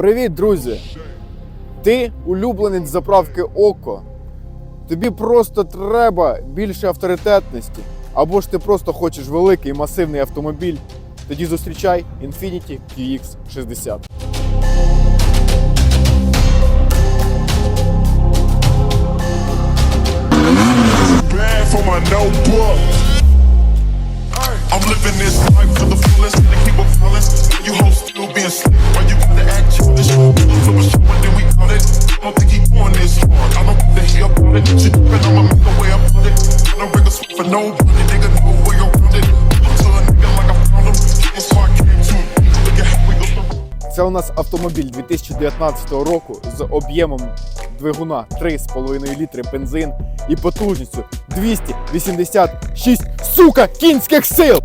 Привіт, друзі! Ти улюбленець заправки Око. Тобі просто треба більше авторитетності, або ж ти просто хочеш великий масивний автомобіль. Тоді зустрічай Infiniti QX60. Це у нас автомобіль 2019 року з об'ємом двигуна 3,5 літри бензин і потужністю 286 сука кінських сил.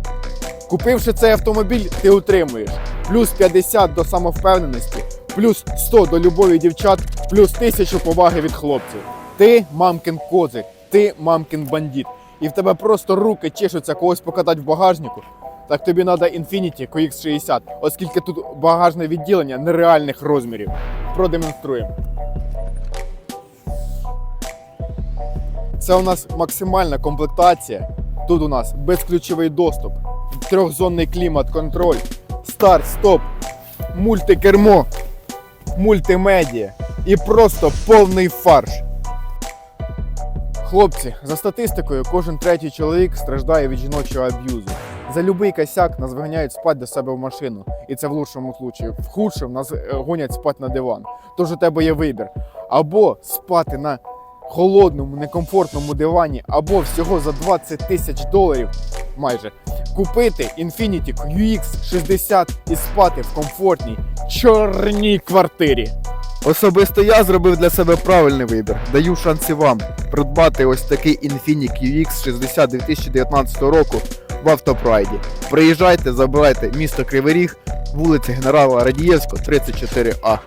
Купивши цей автомобіль, ти отримуєш плюс 50 до самовпевненості, плюс 100 до любові дівчат, плюс 1000 поваги від хлопців. Ти мамкин козик, ти мамкин бандит. І в тебе просто руки чешуться когось покатати в багажнику. Так тобі треба Infiniti QX60, оскільки тут багажне відділення нереальних розмірів. Продемонструємо. Це у нас максимальна комплектація. Тут у нас безключовий доступ, трьохзонний клімат-контроль, старт, стоп, мультикермо, мультимедіа і просто повний фарш. Хлопці, за статистикою, кожен третій чоловік страждає від жіночого аб'юзу. За будь-який косяк нас виганяють спати до себе в машину. І це в лучшому случаю. В худшому нас е, гонять спати на диван. Тож у тебе є вибір. Або спати на холодному, некомфортному дивані, або всього за 20 тисяч доларів майже купити Infiniti QX60 і спати в комфортній чорній квартирі. Особисто я зробив для себе правильний вибір. Даю шанси вам придбати ось такий Infiniti QX60 2019 року в автопрайді. Приїжджайте, забирайте місто Кривий Ріг, вулиця Генерала Радієвського, 34А.